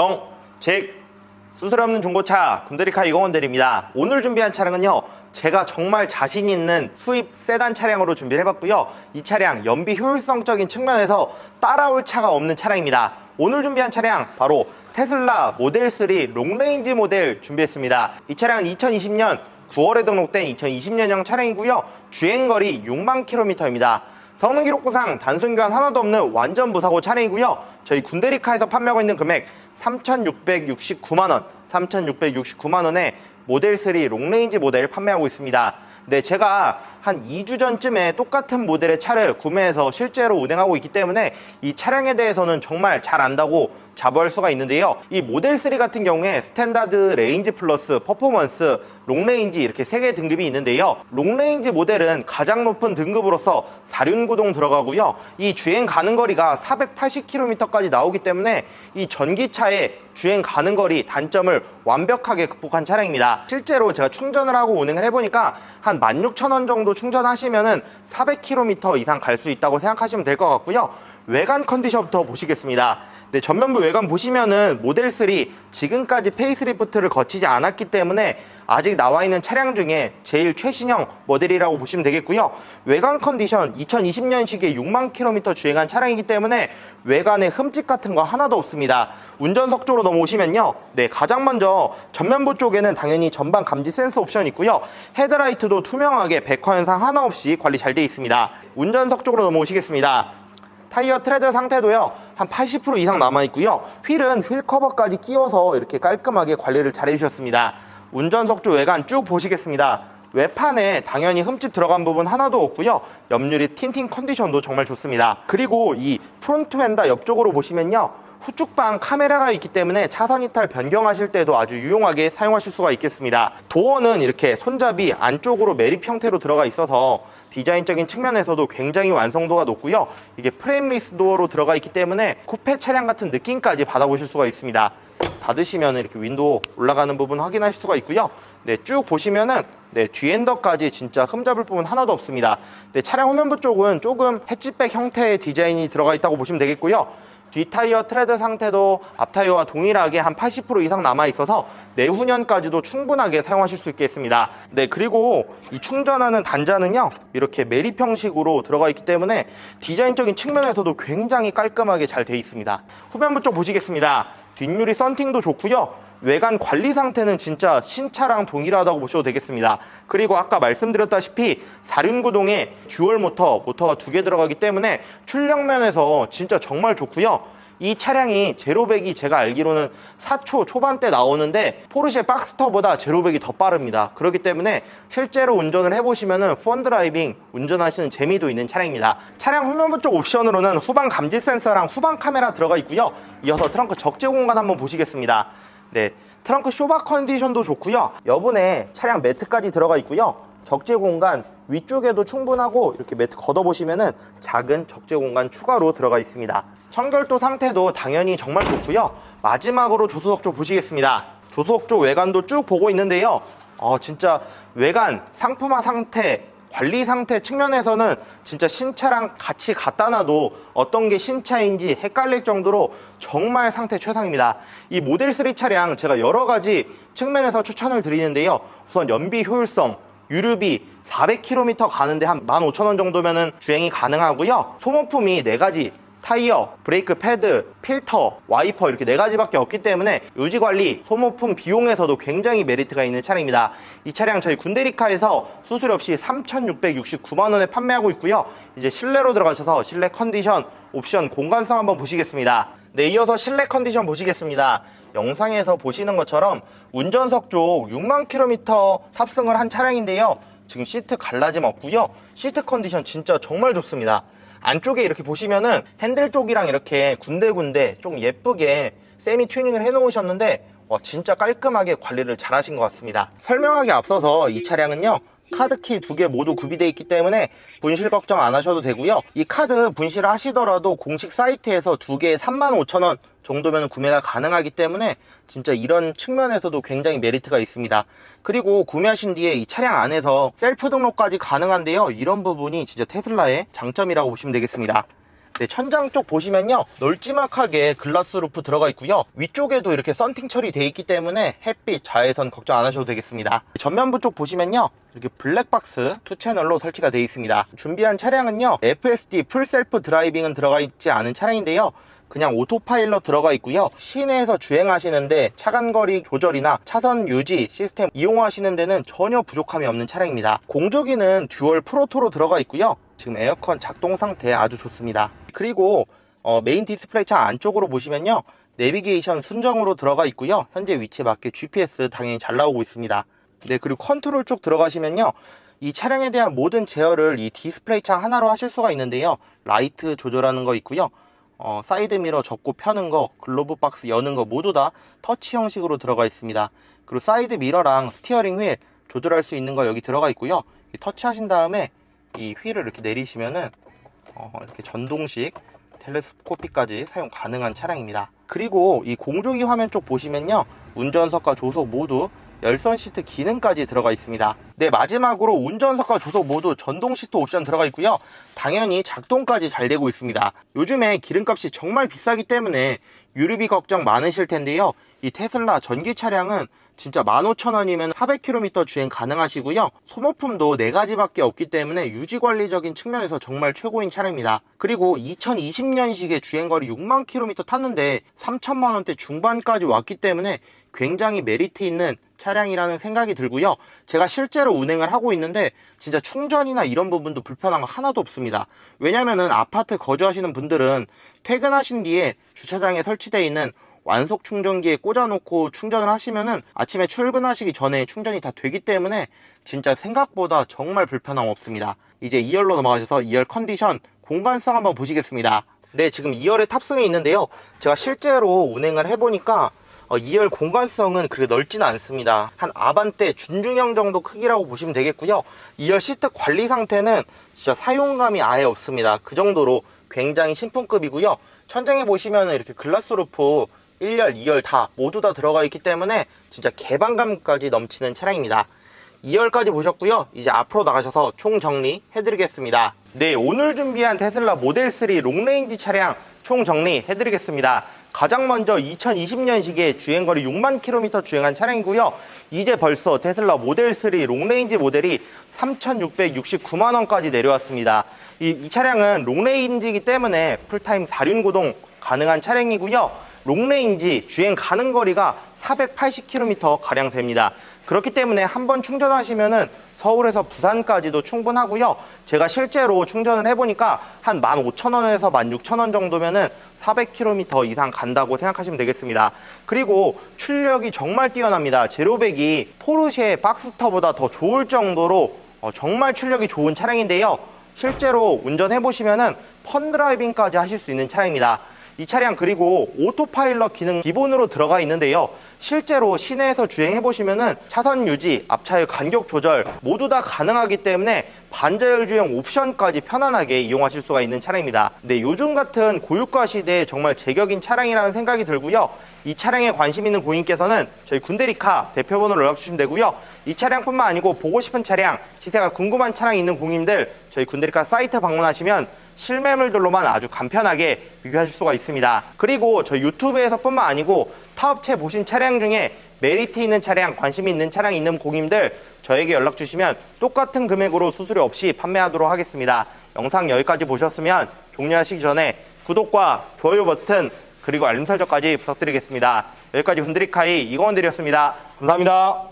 정직 수술 없는 중고차 군대리카 이공원 대리입니다. 오늘 준비한 차량은요. 제가 정말 자신 있는 수입 세단 차량으로 준비를 해봤고요. 이 차량 연비 효율성적인 측면에서 따라올 차가 없는 차량입니다. 오늘 준비한 차량 바로 테슬라 모델 3 롱레인지 모델 준비했습니다. 이 차량은 2020년 9월에 등록된 2020년형 차량이고요. 주행거리 6만 킬로미터입니다. 성능 기록부상 단순 교환 하나도 없는 완전 무사고 차량이고요. 저희 군대리카에서 판매하고 있는 금액 3,669만 원, 3,669만 원에 모델 3 롱레인지 모델 판매하고 있습니다. 네, 제가 한 2주 전쯤에 똑같은 모델의 차를 구매해서 실제로 운행하고 있기 때문에 이 차량에 대해서는 정말 잘 안다고 자부할 수가 있는데요. 이 모델 3 같은 경우에 스탠다드 레인지 플러스 퍼포먼스 롱레인지 이렇게 세 개 등급이 있는데요. 롱레인지 모델은 가장 높은 등급으로서 사륜구동 들어가고요. 이 주행 가는 거리가 480km까지 나오기 때문에 이 전기차의 주행 가는 거리 단점을 완벽하게 극복한 차량입니다. 실제로 제가 충전을 하고 운행을 해보니까 한 16,000원 정도 충전하시면은 400km 이상 갈 수 있다고 생각하시면 될 것 같고요. 외관 컨디션부터 보시겠습니다. 네, 전면부 외관 보시면은 모델 3 지금까지 페이스리프트를 거치지 않았기 때문에 아직 나와 있는 차량 중에 제일 최신형 모델이라고 보시면 되겠고요. 외관 컨디션 2020년식에 6만 킬로미터 주행한 차량이기 때문에 외관에 흠집 같은 거 하나도 없습니다. 운전석 쪽으로 넘어오시면요. 네, 가장 먼저 전면부 쪽에는 당연히 전방 감지 센서 옵션 있고요. 헤드라이트도 투명하게 백화 현상 하나 없이 관리 잘 되어 있습니다. 운전석 쪽으로 넘어오시겠습니다. 타이어 트레드 상태도요 한 80% 이상 남아 있고요. 휠은 휠 커버까지 끼워서 이렇게 깔끔하게 관리를 잘 해주셨습니다. 운전석 쪽 외관 쭉 보시겠습니다. 외판에 당연히 흠집 들어간 부분 하나도 없고요. 옆유리 틴팅 컨디션도 정말 좋습니다. 그리고 이 프론트 휀다 옆쪽으로 보시면요 후측방 카메라가 있기 때문에 차선 이탈 변경하실 때도 아주 유용하게 사용하실 수가 있겠습니다. 도어는 이렇게 손잡이 안쪽으로 매립 형태로 들어가 있어서 디자인적인 측면에서도 굉장히 완성도가 높고요. 이게 프레임리스 도어로 들어가 있기 때문에 쿠페 차량 같은 느낌까지 받아보실 수가 있습니다. 닫으시면 이렇게 윈도우 올라가는 부분 확인하실 수가 있고요. 네, 쭉 보시면은 네, 뒤엔더까지 진짜 흠잡을 부분 하나도 없습니다. 네, 차량 후면부 쪽은 조금 해치백 형태의 디자인이 들어가 있다고 보시면 되겠고요. 뒷타이어 트레드 상태도 앞타이어와 동일하게 한 80% 이상 남아 있어서 내후년까지도 충분하게 사용하실 수 있겠습니다. 네, 그리고 이 충전하는 단자는요, 이렇게 매립 형식으로 들어가 있기 때문에 디자인적인 측면에서도 굉장히 깔끔하게 잘 되어 있습니다. 후면부 쪽 보시겠습니다. 뒷유리 썬팅도 좋고요. 외관 관리 상태는 진짜 신차랑 동일하다고 보셔도 되겠습니다. 그리고 아까 말씀드렸다시피 사륜구동에 듀얼 모터, 모터가 두 개 들어가기 때문에 출력 면에서 진짜 정말 좋고요. 이 차량이 제로백이 제가 알기로는 4초 초반대 나오는데 포르쉐 박스터보다 제로백이 더 빠릅니다. 그렇기 때문에 실제로 운전을 해보시면은 펀드라이빙 운전하시는 재미도 있는 차량입니다. 차량 후면부 쪽 옵션으로는 후방 감지 센서랑 후방 카메라 들어가 있고요. 이어서 트렁크 적재 공간 한번 보시겠습니다. 네, 트렁크 쇼바 컨디션도 좋고요. 여분에 차량 매트까지 들어가 있고요. 적재 공간 위쪽에도 충분하고 이렇게 매트 걷어보시면은 작은 적재 공간 추가로 들어가 있습니다. 청결도 상태도 당연히 정말 좋고요. 마지막으로 조수석 쪽 보시겠습니다. 조수석 쪽 외관도 쭉 보고 있는데요. 어, 진짜 외관, 상품화 상태, 관리 상태 측면에서는 진짜 신차랑 같이 갖다 놔도 어떤 게 신차인지 헷갈릴 정도로 정말 상태 최상입니다. 이 모델 3 차량 제가 여러 가지 측면에서 추천을 드리는데요. 우선 연비 효율성, 유류비 400km 가는데 한 15,000원 정도면은 주행이 가능하고요. 소모품이 4가지 타이어, 브레이크 패드, 필터, 와이퍼 이렇게 네 가지밖에 없기 때문에 유지 관리, 소모품 비용에서도 굉장히 메리트가 있는 차량입니다. 이 차량 저희 군데리카에서 수수료 없이 3,669만 원에 판매하고 있고요. 이제 실내로 들어가셔서 실내 컨디션, 옵션, 공간성 한번 보시겠습니다. 네, 이어서 실내 컨디션 보시겠습니다. 영상에서 보시는 것처럼 운전석 쪽 6만 킬로미터 탑승을 한 차량인데요. 지금 시트 갈라짐 없고요. 시트 컨디션 진짜 정말 좋습니다. 안쪽에 이렇게 보시면은 핸들 쪽이랑 이렇게 군데군데 좀 예쁘게 세미 튜닝을 해 놓으셨는데 와 진짜 깔끔하게 관리를 잘 하신 것 같습니다. 설명하기 앞서서 이 차량은요 카드키 두 개 모두 구비되어 있기 때문에 분실 걱정 안 하셔도 되고요. 이 카드 분실 하시더라도 공식 사이트에서 두 개에 35,000원 정도면 구매가 가능하기 때문에 진짜 이런 측면에서도 굉장히 메리트가 있습니다. 그리고 구매하신 뒤에 이 차량 안에서 셀프 등록까지 가능한데요. 이런 부분이 진짜 테슬라의 장점이라고 보시면 되겠습니다. 네, 천장 쪽 보시면요. 널찍막하게 글라스 루프 들어가 있고요. 위쪽에도 이렇게 썬팅 처리돼 있기 때문에 햇빛, 자외선 걱정 안 하셔도 되겠습니다. 전면부 쪽 보시면요. 이렇게 블랙박스 투 채널로 설치가 되어 있습니다. 준비한 차량은요. FSD 풀 셀프 드라이빙은 들어가 있지 않은 차량인데요. 그냥 오토파일럿 들어가 있고요. 시내에서 주행하시는데 차간거리 조절이나 차선 유지 시스템 이용하시는 데는 전혀 부족함이 없는 차량입니다. 공조기는 듀얼 프로토로 들어가 있고요. 지금 에어컨 작동 상태 아주 좋습니다. 그리고 어, 메인 디스플레이 창 안쪽으로 보시면요. 내비게이션 순정으로 들어가 있고요. 현재 위치에 맞게 GPS 당연히 잘 나오고 있습니다. 네, 그리고 컨트롤 쪽 들어가시면요. 이 차량에 대한 모든 제어를 이 디스플레이 창 하나로 하실 수가 있는데요. 라이트 조절하는 거 있고요. 어, 사이드 미러 접고 펴는 거, 글로브 박스 여는 거 모두 다 터치 형식으로 들어가 있습니다. 그리고 사이드 미러랑 스티어링 휠 조절할 수 있는 거 여기 들어가 있고요. 이 터치하신 다음에 이 휠을 이렇게 내리시면은 어, 이렇게 전동식 텔레스코피까지 사용 가능한 차량입니다. 그리고 이 공조기 화면 쪽 보시면요. 운전석과 조속 모두 열선 시트 기능까지 들어가 있습니다. 네, 마지막으로 운전석과 조속 모두 전동 시트 옵션 들어가 있고요. 당연히 작동까지 잘 되고 있습니다. 요즘에 기름값이 정말 비싸기 때문에 유류비 걱정 많으실 텐데요. 이 테슬라 전기 차량은 진짜 15,000원이면 400km 주행 가능하시고요. 소모품도 4가지밖에 없기 때문에 유지관리적인 측면에서 정말 최고인 차량입니다. 그리고 2020년식의 주행거리 6만 km 탔는데 3천만 원대 중반까지 왔기 때문에 굉장히 메리트 있는 차량이라는 생각이 들고요. 제가 실제로 운행을 하고 있는데 진짜 충전이나 이런 부분도 불편한 거 하나도 없습니다. 왜냐면은 아파트 거주하시는 분들은 퇴근하신 뒤에 주차장에 설치되어 있는 완속 충전기에 꽂아놓고 충전을 하시면은 아침에 출근하시기 전에 충전이 다 되기 때문에 진짜 생각보다 정말 불편함 없습니다. 이제 2열로 넘어가셔서 2열 컨디션 공간성 한번 보시겠습니다. 네, 지금 2열에 탑승해 있는데요. 제가 실제로 운행을 해보니까 어, 2열 공간성은 그렇게 넓지는 않습니다. 한 아반떼 준중형 정도 크기라고 보시면 되겠고요. 2열 시트 관리 상태는 진짜 사용감이 아예 없습니다. 그 정도로 굉장히 신품급이고요. 천장에 보시면 이렇게 글라스 루프 1열, 2열 다 모두 다 들어가 있기 때문에 진짜 개방감까지 넘치는 차량입니다. 2열까지 보셨고요. 이제 앞으로 나가셔서 총 정리 해드리겠습니다. 네, 오늘 준비한 테슬라 모델 3 롱레인지 차량 총 정리 해드리겠습니다. 가장 먼저 2020년식의 주행거리 6만 킬로미터 주행한 차량이고요. 이제 벌써 테슬라 모델 3 롱레인지 모델이 3,669만 원까지 내려왔습니다. 이, 이 차량은 롱레인지이기 때문에 풀타임 4륜 구동 가능한 차량이고요. 롱레인지 주행 가는 거리가 480km 가량 됩니다. 그렇기 때문에 한 번 충전하시면은 서울에서 부산까지도 충분하고요. 제가 실제로 충전을 해보니까 한 15,000원에서 16,000원 정도면은 400km 이상 간다고 생각하시면 되겠습니다. 그리고 출력이 정말 뛰어납니다. 제로백이 포르쉐 박스터보다 더 좋을 정도로 어, 정말 출력이 좋은 차량인데요. 실제로 운전해 보시면은 펀드라이빙까지 하실 수 있는 차량입니다. 이 차량 그리고 오토파일럿 기능 기본으로 들어가 있는데요. 실제로 시내에서 주행해 보시면은 차선 유지, 앞차의 간격 조절 모두 다 가능하기 때문에 반자율 주행 옵션까지 편안하게 이용하실 수가 있는 차량입니다. 네, 요즘 같은 고유가 시대에 정말 제격인 차량이라는 생각이 들고요. 이 차량에 관심 있는 고객님께서는 저희 군대리카 대표번호로 연락 주시면 되고요. 이 차량뿐만 아니고 보고 싶은 차량, 시세가 궁금한 차량 있는 고객님들 저희 군대리카 사이트 방문하시면 실매물들로만 아주 간편하게 비교하실 수가 있습니다. 그리고 저희 유튜브에서뿐만 아니고 타업체 보신 차량 중에 메리트 있는 차량, 관심 있는 차량 있는 고객님들 저에게 연락 주시면 똑같은 금액으로 수수료 없이 판매하도록 하겠습니다. 영상 여기까지 보셨으면 종료하시기 전에 구독과 좋아요 버튼 그리고 알림 설정까지 부탁드리겠습니다. 여기까지 군드리카이 이건원들이었습니다. 감사합니다.